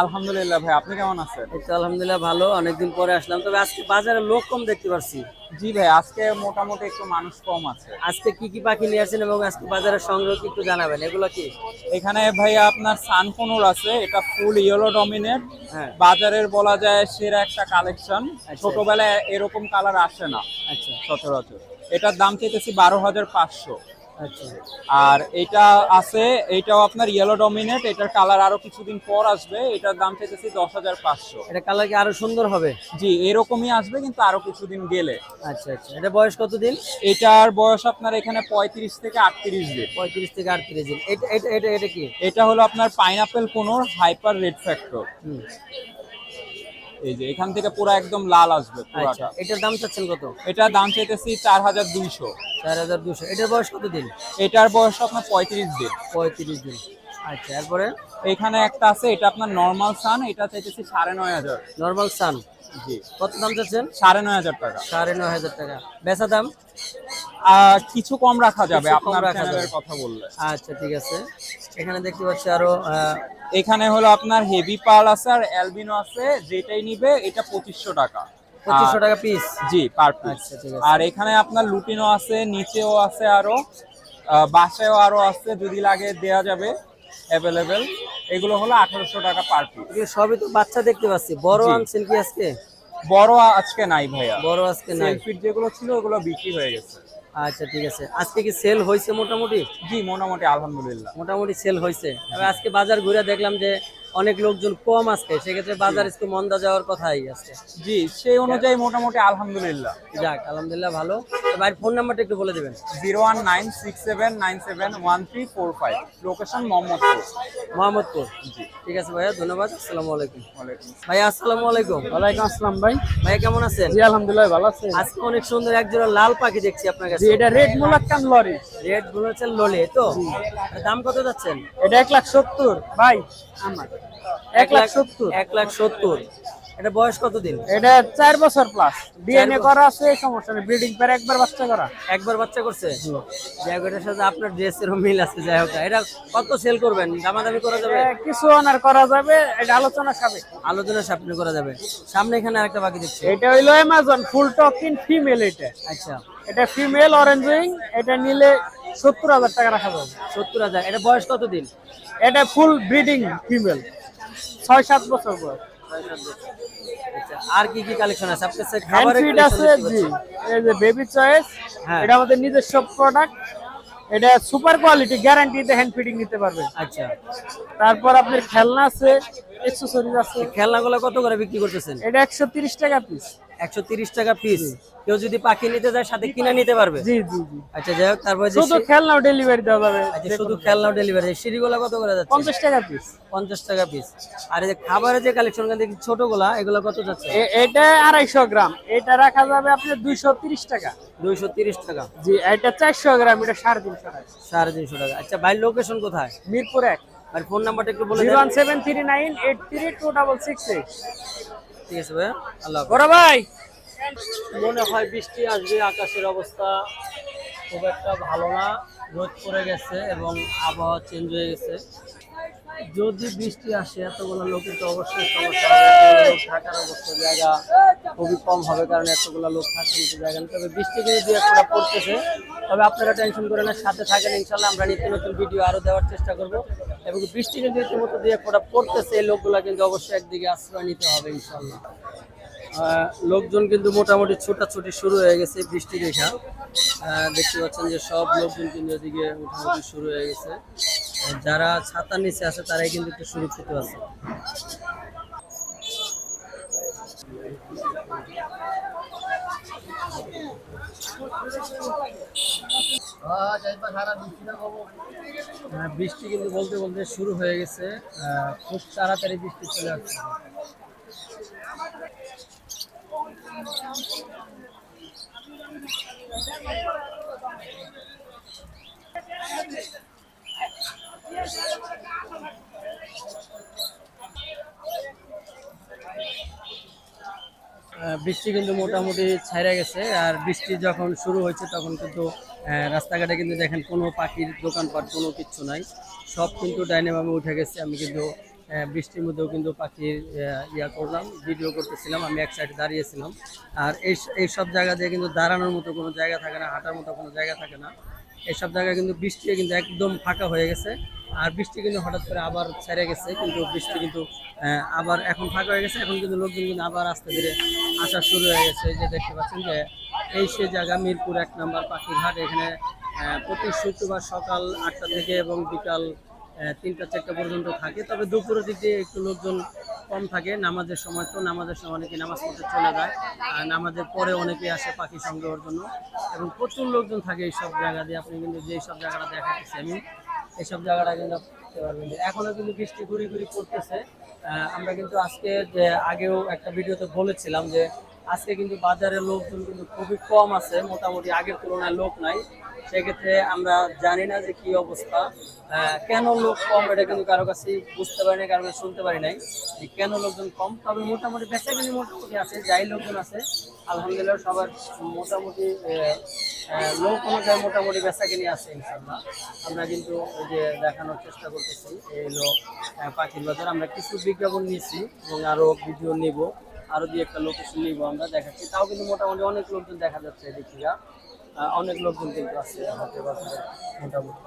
আলহামদুলিল্লাহ ভাই আপনি কেমন আছেন? এই তো আলহামদুলিল্লাহ ভালো অনেকদিন পরে আসলাম। তবে আজকে বাজারে লোক কম দেখতে পাচ্ছি জি ভাই আজকে মোটামুটি একটু মানুষ কম আছে। আজকে কি কি পাখি নিয়ে আসছেন এবং আজকে বাজারের সংগ্রহ কি একটু জানাবেন? এগুলো কি? এখানে ভাইয়া আপনার সানকনুর আছে এটা ফুল ইয়েলো ডমিনেট। হ্যাঁ। বাজারের বলা যায় সেরা একটা কালেকশন। ছোটবেলায় এরকম কালার আসে না আচ্ছা। সচরাচর। এটার দাম চাইতেছি বারো হাজার পাঁচশো। আচ্ছা আর এটা আছে এটাও আপনার ইয়েলো ডমিনেট এটার কালার আরও কিছুদিন পর আসবে এটার দাম চাইতেছি দশ হাজার পাঁচশো। এটা কালার কি আরও সুন্দর হবে? জি এরকমই আসবে কিন্তু আরও কিছুদিন গেলে। আচ্ছা আচ্ছা এটা বয়স কতদিন? এটার বয়স আপনার এখানে পঁয়ত্রিশ থেকে আটত্রিশ দিন। পঁয়ত্রিশ থেকে আটত্রিশ দিন। এটা এটা এটা কি? এটা হলো আপনার pineapple conure hyper red factor এই যে এখান থেকে পুরো একদম লাল আসবে আচ্ছা এটার দাম চাচ্ছেন কত? এটা দাম চাইতেছি চার হাজার দুইশো। চার হাজার দুশো এটার বয়স কত দিন এটার বয়স আপনার পঁয়ত্রিশ দিন। পঁয়ত্রিশ দিন। আচ্ছা এরপরে? এখানে একটা আছে এটা আপনার নর্মাল সান এটা চাইতেছি সাড়ে নয় হাজার। নর্মাল সান জি। কত দাম চাচ্ছেন? সাড়ে নয় হাজার টাকা। সাড়ে নয় হাজার টাকা। বেচা দাম? কিছু কম রাখা যাবে আপনার চ্যানেলের কথা বললে আচ্ছা ঠিক আছে। এখানে দেখতে পাচ্ছি আরও এখানে হলো আপনার হেভি পাল আছে আর অ্যালবিনো আছে যেটাই নিবে এটা পঁচিশশো টাকা। পঁচিশশো টাকা পিস জি পার পিস আচ্ছা, আর এখানে আপনার লুটিনো আছে নিচেও আছে আরও বাসায়ও আরও আছে যদি লাগে দেয়া যাবে অ্যাভেলেবেল এগুলো হলো আঠারোশো টাকা পার পিস সবই তো বাচ্চা দেখতে পাচ্ছি। বড়। আনছেন কি আজকে? বড় আজকে নাই ভাইয়া। বড় আজকে নাই। সেলফিট যেগুলো ছিল ওগুলো বিক্রি হয়ে গেছে। আচ্ছা ঠিক আছে। আজকে কি সেল হয়েছে মোটামুটি? জি মোটামুটি আলহামদুলিল্লাহ। মোটামুটি সেল হয়েছে। আজকে বাজার ঘুরে দেখলাম যে অনেক লোকজন কম আজকে সেক্ষেত্রে বাজার একটু মন্দা যাওয়ার কথাই আছে জি সেই অনুযায়ী মোটামুটি আলহামদুলিল্লাহ। যাক আলহামদুলিল্লাহ ভালো। তো ভাইয়ের ফোন নাম্বারটা একটু বলে দেবেন। Zero one nine six seven nine seven one three four five. Location Mohammadpur. Mohammadpur. জি। ঠিক আছে ভাইয়া ধন্যবাদ। আসসালামু আলাইকুম। ওয়ালাইকুম ভাইয়া আসসালামু আলাইকুম। ওয়ালাইকুম আসসালাম ভাই। ভাইয়া কেমন আছেন? জি আলহামদুলিল্লাহ ভালো আছেন আজকে অনেক সুন্দর এক জোড়া লাল পাখি দেখছি আপনার কাছে। জি এটা রেড মুলাক্কান লরি। রেডগুলো হচ্ছে লোলে তো? দাম কত যাচ্ছেন? এটা এক লাখ সত্তর ভাই। আমার। এক লাখ সত্তর। এক লাখ সত্তর। এটা বয়স কত দিন এটা চার বছর প্লাস ডিএনএ করা আছে সমস্যা নেই। ব্রিডিং পেয়ার একবার বাচ্চা করা। একবার বাচ্চা করছে? যাই হোক এটার সাথে আপনার ড্রেসেরও মিল আছে যাই হোক। এটা কত সেল করবেন? দামাদামি করা যাবে? কিছু অনার করা যাবে এটা আলোচনা সাবে আলোচনা সামনে করা যাবে। সামনে এখানে আরেকটা বাকি দেখছি। এটা হইল অ্যামাজন ফুল টকিন ফিমেল এটা। আচ্ছা। এটা ফিমেল অরেঞ্জ উইং এটা নিলে সত্তর হাজার টাকা রাখা যাবে। সত্তর হাজার এটা বয়স কত দিন এটা ফুল ব্রিডিং ফিমেল ছয় সাত বছর বয়স। আচ্ছা, আর কি কি কালেকশন আছে? আপনার কাছে খাবারের ফিড আছে জি। এই যে বেবি চয়েস হ্যাঁ। এটা আমাদের নিজস্ব প্রোডাক্ট এটা সুপার কোয়ালিটি গ্যারান্টিতে হ্যান্ড ফিডিং নিতে পারবে। আচ্ছা। তারপর আপনার খেলনা আছে এক্সেসরিজ আছে। খেলনাগুলো কত করে বিক্রি করতেছেন? এটা একশো তিরিশ টাকা পিস একশো তিরিশ টাকা পিস কেউ যদি পাখি নিতে যায় সাথে কিনে নিতে পারবে। জি জি জি। আচ্ছা যাই হোক তারপরে শুধু খেলনাও ডেলিভারি দেওয়া যাবে। আচ্ছা শুধু খেলনা ডেলিভারি সিঁড়িগুলো কত করে যাচ্ছে? পঞ্চাশ টাকা পিস পঞ্চাশ টাকা পিস আর এই যে খাবারের যে কালেকশন দেখি ছোটগুলা এগুলো কত যাচ্ছে? এটা আড়াইশো গ্রাম। এটা রাখা যাবে আপনার দুইশো তিরিশ টাকা। দুইশো তিরিশ টাকা। জি এটা চারশো গ্রাম এটা সাড়ে তিনশো টাকা। সাড়ে তিনশো টাকা। আচ্ছা ভাই লোকেশন কোথায়? মিরপুর এক। আর ফোন নাম্বারটা একটু বলে জিরো দেন one seven three nine eight three two double six eight. ঠিক আছে ভাই আল্লাহ বড় ভাই। মনে হয় বৃষ্টি আসবে আকাশের অবস্থা খুব একটা ভালো না রোদ পড়ে গেছে এবং আবহাওয়া চেঞ্জ হয়ে গেছে। যদি বৃষ্টি আসে এতগুলো লোকের তো অবশ্যই সমস্যা হবে। থাকার অবস্থা জায়গা খুবই কম হবে কারণ এতগুলো লোক থাকার মতো জায়গা নেই। তবে বৃষ্টি কিন্তু দু একটা পড়তেছে তবে আপনারা টেনশন করে না সাথে থাকেন ইনশাল্লাহ আমরা নিত্য নতুন ভিডিও আরও দেওয়ার চেষ্টা করব। এবং বৃষ্টি কিন্তু রীতিমতো দু একটা পড়তেছে এই লোকগুলো কিন্তু অবশ্যই একদিকে আশ্রয় নিতে হবে ইনশাল্লাহ লোকজন কিন্তু মোটামুটি ছোটাছুটি শুরু হয়ে গেছে বৃষ্টি দেখা। দেখতে পাচ্ছেন যে সব লোকজন কিন্তু এদিকে মোটামুটি শুরু হয়ে গেছে। যারা ছাতার নিচে আছে তারাই কিন্তু একটু সুরক্ষিত আছে। আহ, বৃষ্টি কিন্তু বলতে বলতে শুরু হয়ে গেছে খুব তাড়াতাড়ি বৃষ্টি চলে আসছে। আহ, বৃষ্টি কিন্তু মোটামুটি ছাইরা গেছে, আর বৃষ্টি যখন শুরু হয়েছে তখন কিন্তু রাস্তাঘাটে কিন্তু দেখেন কোনো পাখির দোকানপাট, কোনো কিচ্ছু নাই। সব কিন্তু ডাইনামামে উঠে গেছে। আমি কিন্তু বৃষ্টির মধ্যেও কিন্তু পাখির ইয়া করলাম, ভিডিও করতেছিলাম, আমি এক সাইডে দাঁড়িয়েছিলাম। আর এই এই সব জায়গা দিয়ে কিন্তু দাঁড়ানোর মতো কোনো জায়গা থাকে না, হাঁটার মতো কোনো জায়গা থাকে না। এইসব জায়গায় কিন্তু বৃষ্টি কিন্তু একদম ফাঁকা হয়ে গেছে। আর বৃষ্টি কিন্তু হঠাৎ করে আবার ছেড়ে গেছে, কিন্তু বৃষ্টি কিন্তু আবার এখন ফাঁকা হয়ে গেছে, এখন কিন্তু লোকজন কিন্তু আবার আস্তে ধীরে আসা শুরু হয়ে গেছে। যে দেখতে পাচ্ছেন যে এই সে জায়গা মিরপুর এক নম্বর পাখির হাট, এখানে প্রতি শুক্রবার সকাল আটটা থেকে এবং বিকাল তিনটা, চারটা পর্যন্ত থাকে। তবে দুপুরের দিকে একটু লোকজন কম থাকে। নামাজের সময় তো, নামাজের সময় অনেকে নামাজ পড়তে চলে যায়, আর নামাজের পরে অনেকে আসে পাখি সংগ্রহের জন্য। এবং প্রচুর লোকজন থাকে এইসব জায়গা দিয়ে। আপনি কিন্তু যেই সব জায়গাটা দেখাচ্ছি আমি এইসব জায়গাটা কিন্তু এখনও কিন্তু বৃষ্টি ঘুরি ঘুরি পড়তেছে আমরা কিন্তু আজকে আগেও একটা ভিডিওতে বলেছিলাম যে আজকে কিন্তু বাজারে লোকজন কিন্তু খুবই কম আছে, মোটামুটি আগের তুলনায় লোক নাই। সেক্ষেত্রে আমরা জানি না যে কি অবস্থা। কেন লোক কম এটা কিন্তু কারও কাছে বুঝতে পারি না কারও কাছে শুনতে পারি নাই। যে কেন লোকজন কম? তবে মোটামুটি বেচা কিনি মোটামুটি আছে, যাই লোকজন আছে, আলহামদুলিল্লাহ সবার মোটামুটি লোক অনুযায়ী মোটামুটি বেচা কিনি আছে ইনশাল্লাহ আমরা কিন্তু ওই যে দেখানোর চেষ্টা করতেছি, এই হলো পাখির বাজার। আমরা কিছু বিজ্ঞাপন নিয়েছি এবং আরও ভিডিও নিব। আরও দুই একটা লোকেশন নিব আমরা, দেখাচ্ছি। তাও কিন্তু মোটামুটি অনেক লোকজন দেখা যাচ্ছে এদিক অনেক লোকজন কিন্তু বাজারে মোটামুটি।